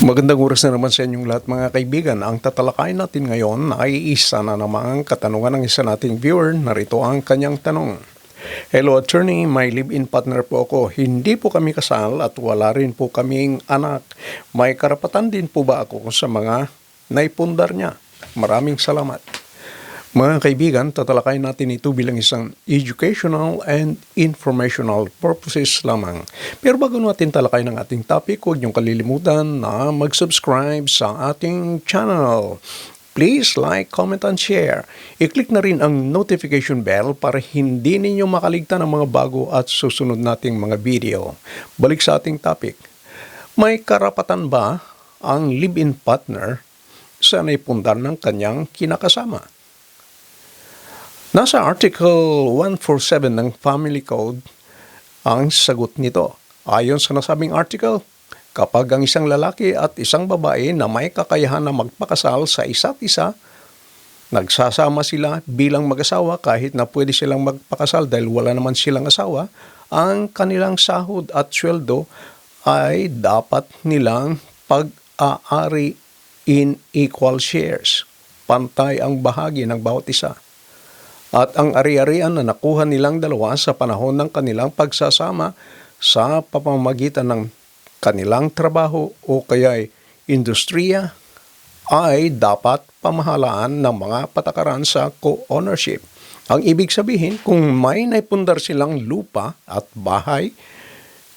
Magandang oras na naman sa inyong lahat mga kaibigan. Ang tatalakayin natin ngayon ay isa na namang katanungan ng isa nating viewer. Narito ang kanyang tanong. Hello attorney, may live-in partner po ako. Hindi po kami kasal at wala rin po kaming anak. May karapatan din po ba ako sa mga naipundar niya? Maraming salamat. Mga kaibigan, tatalakayin natin ito bilang isang educational and informational purposes lamang. Pero bago natin talakayin ang ating topic, huwag niyong kalilimutan na mag-subscribe sa ating channel. Please like, comment, and share. I-click na rin ang notification bell para hindi ninyo makaligtan ng mga bago at susunod nating mga video. Balik sa ating topic. May karapatan ba ang live-in partner sa naipundar ng kanyang kinakasama? Nasa Article 147 ng Family Code ang sagot nito. Ayon sa nasabing article, kapag ang isang lalaki at isang babae na may kakayahan na magpakasal sa isa't isa, nagsasama sila bilang mag-asawa kahit na pwede silang magpakasal dahil wala naman silang asawa, ang kanilang sahod at sweldo ay dapat nilang pag-aari in equal shares. Pantay ang bahagi ng bawat isa at ang ari-arian na nakuha nilang dalawa sa panahon ng kanilang pagsasama sa pamamagitan ng kanilang trabaho o kaya'y industriya ay dapat pamahalaan ng mga patakaran sa co-ownership. Ang ibig sabihin, kung may naipundar silang lupa at bahay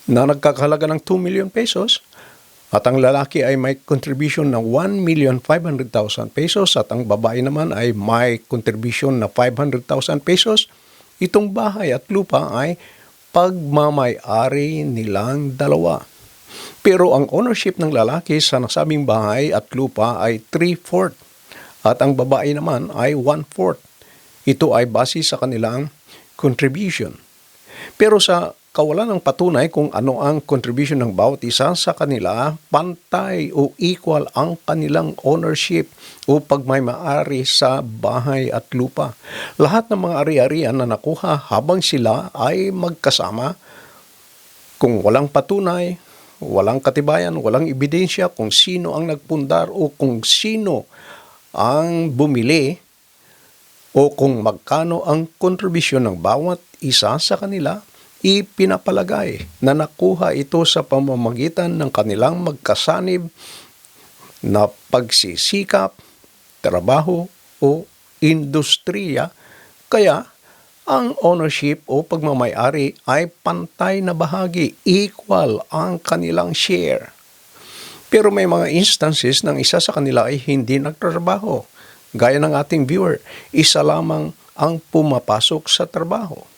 na nagkakahalaga ng 2 million pesos, at ang lalaki ay may contribution ng 1,500,000 pesos at ang babae naman ay may contribution na 500,000 pesos. Itong bahay at lupa ay pagmamay-ari nilang dalawa. Pero ang ownership ng lalaki sa nasabing bahay at lupa ay 3-4 at ang babae naman ay 1-4. Ito ay base sa kanilang contribution. Pero sa kawalan ng patunay kung ano ang contribution ng bawat isa sa kanila, pantay o equal ang kanilang ownership o pagmaymaari sa bahay at lupa. Lahat ng mga ari-arian na nakuha habang sila ay magkasama, kung walang patunay, walang katibayan, walang ebidensya kung sino ang nagpundar o kung sino ang bumili o kung magkano ang kontribusyon ng bawat isa sa kanila, ipinapalagay na nakuha ito sa pamamagitan ng kanilang magkasanib na pagsisikap, trabaho o industriya, kaya ang ownership o pagmamayari ay pantay na bahagi, equal ang kanilang share. Pero may mga instances ng isa sa kanila ay hindi nagtatrabaho. Gaya ng ating viewer, isa lamang ang pumapasok sa trabaho.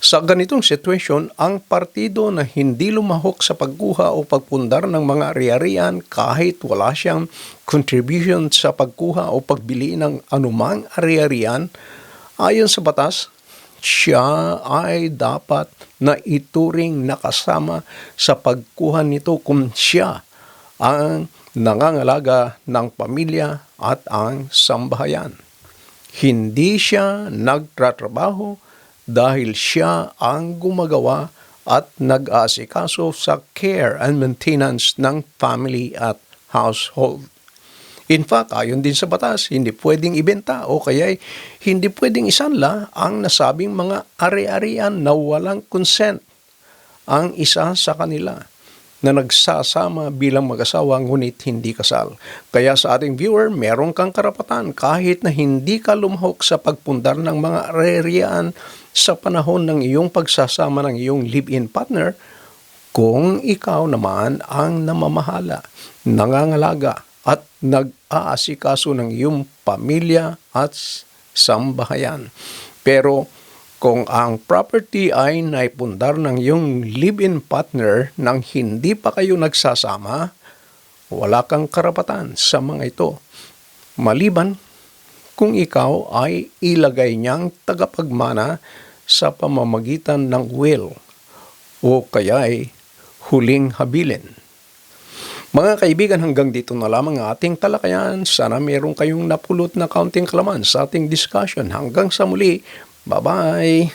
Sa ganitong sitwasyon, ang partido na hindi lumahok sa pagkuha o pagpundar ng mga ari-arian kahit wala siyang contribution sa pagkuha o pagbili ng anumang ari-arian, ayon sa batas, siya ay dapat na ituring nakasama sa pagkuha nito kung siya ang nangangalaga ng pamilya at ang sambahayan. Hindi siya nagtratrabaho dahil siya ang gumagawa at nag-aasikaso sa care and maintenance ng family at household. In fact, ayon din sa batas, hindi pwedeng ibenta o kaya hindi pwedeng isanla ang nasabing mga ari-arian na walang consent ang isa sa kanila na nagsasama bilang mag-asawa ngunit hindi kasal. Kaya sa ating viewer, meron kang karapatan kahit na hindi ka lumahok sa pagpundar ng mga ari-arian sa panahon ng iyong pagsasama ng iyong live-in partner kung ikaw naman ang namamahala, nangangalaga at nag-aasikaso ng iyong pamilya at sambahayan. Pero kung ang property ay naipundar ng iyong live-in partner nang hindi pa kayo nagsasama, wala kang karapatan sa mga ito. Maliban kung ikaw ay ilagay niyang tagapagmana sa pamamagitan ng will o kaya ay huling habilin. Mga kaibigan, hanggang dito na lamang ang ating talakayan. Sana meron kayong napulot na kaunting kalaman sa ating discussion. Hanggang sa muli, Bye bye.